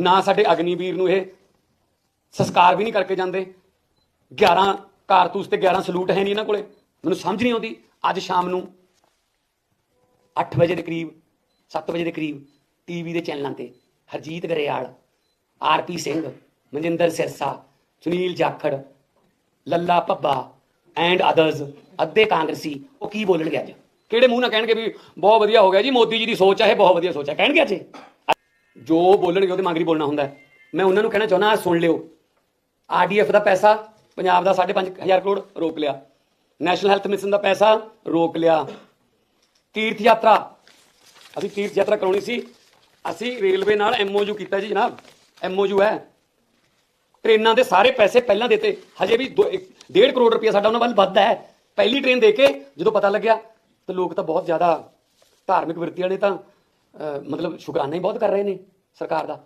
ਨਾ ਸਾਡੇ ਅਗਨੀਵੀਰ ਨੂੰ ਇਹ ਸੰਸਕਾਰ ਵੀ ਨਹੀਂ ਕਰਕੇ ਜਾਂਦੇ। 11 ਕਾਰਤੂਸ ਤੇ 11 ਸਲੂਟ ਹੈ ਨਹੀਂ ਇਹਨਾਂ ਕੋਲੇ। ਮੈਨੂੰ ਸਮਝ ਨਹੀਂ ਆਉਂਦੀ। ਅੱਜ ਸ਼ਾਮ ਨੂੰ 8 ਵਜੇ ਦੇ ਕਰੀਬ 7 ਵਜੇ ਦੇ ਕਰੀਬ ਟੀਵੀ ਦੇ ਚੈਨਲਾਂ ਤੇ ਹਰਜੀਤ ਗਰੇਵਾਲ ਆਰਪੀ ਸਿੰਘ, ਮਨਜਿੰਦਰ ਸਿਰਸਾ, ਸੁਨੀਲ ਜਾਖੜ, ਲੱਲਾ ਪੱਬਾ ਐਂਡ ਅਦਰਸ ਅੱਧੇ ਕਾਂਗਰਸੀ, ਉਹ ਕੀ ਬੋਲਣਗੇ ਅੱਜ? ਕਿਹੜੇ ਮੂੰਹ ਨਾਲ ਕਹਿਣਗੇ ਵੀ ਬਹੁਤ ਵਧੀਆ ਹੋ ਗਿਆ ਜੀ, ਮੋਦੀ ਜੀ ਦੀ ਸੋਚ ਹੈ ਇਹ ਬਹੁਤ ਵਧੀਆ ਸੋਚ ਹੈ ਕਹਿਣਗੇ ਅੱਜ? ਜੋ ਬੋਲਣਗੇ ਉਹਦੇ ਮੰਗਰੀ ਬੋਲਣਾ ਹੁੰਦਾ ਮੈਂ ਉਹਨਾਂ ਨੂੰ ਕਹਿਣਾ ਚਾਹੁੰਦਾ ਸੁਣ ਲਿਓ। ਆਰਡੀਐਫ ਦਾ ਪੈਸਾ, ਪੰਜਾਬ ਦਾ 5.5000 ਕਰੋੜ ਰੋਕ ਲਿਆ। ਨੈਸ਼ਨਲ ਹੈਲਥ ਮਿਸ਼ਨ ਦਾ ਪੈਸਾ ਰੋਕ ਲਿਆ। ਤੀਰਥ ਯਾਤਰਾ। ਅਸੀਂ ਤੀਰਥ ਯਾਤਰਾ ਕਰਾਉਣੀ ਸੀ। ਅਸੀਂ ਰੇਲਵੇ ਨਾਲ ਐਮਓਯੂ ਕੀਤਾ ਜੀ ਜਨਾਬ। ਐਮਓਯੂ ਹੈ। ਟ੍ਰੇਨਾਂ ਦੇ ਸਾਰੇ ਪੈਸੇ ਪਹਿਲਾਂ ਦਿੱਤੇ। ਹਜੇ ਵੀ 1.5 ਕਰੋੜ ਰੁਪਏ ਸਾਡਾ ਉਹਨਾਂ ਵੱਲ ਵੱਧਦਾ ਹੈ। ਪਹਿਲੀ ਟ੍ਰੇਨ ਦੇ ਕੇ ਜਦੋਂ ਪਤਾ ਲੱਗਿਆ, ਤਾਂ ਲੋਕ ਤਾਂ ਬਹੁਤ ਜ਼ਿਆਦਾ ਧਾਰਮਿਕ ਵਰਤੀਆਂ ਨੇ ਤਾਂ ਮਤਲਬ ਸ਼ੁਕਰਾਨਾ ਹੀ ਬਹੁਤ ਕਰ ਰਹੇ ਨੇ ਸਰਕਾਰ ਦਾ।